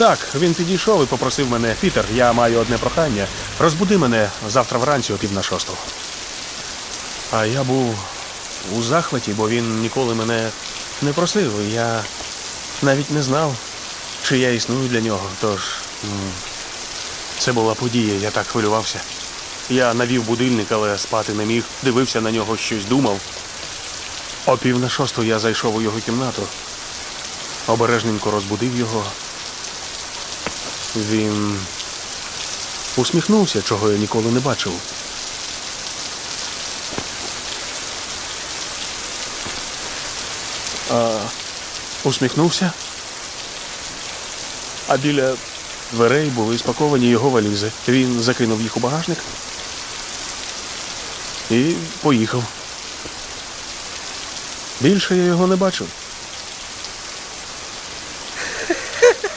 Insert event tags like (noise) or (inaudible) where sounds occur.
Так, він підійшов і попросив мене, Пітер, я маю одне прохання. Розбуди мене завтра вранці о пів на шосту. А я був у захваті, бо він ніколи мене не просив. Я навіть не знав, чи я існую для нього. Тож це була подія, я так хвилювався. Я навів будильник, але спати не міг, дивився на нього, щось думав. О пів на шосту я зайшов у його кімнату, обережненько розбудив його. Він усміхнувся, чого я ніколи не бачив. А... Усміхнувся, а біля дверей були спаковані його валізи. Він закинув їх у багажник і поїхав. Більше я його не бачив. (laughs)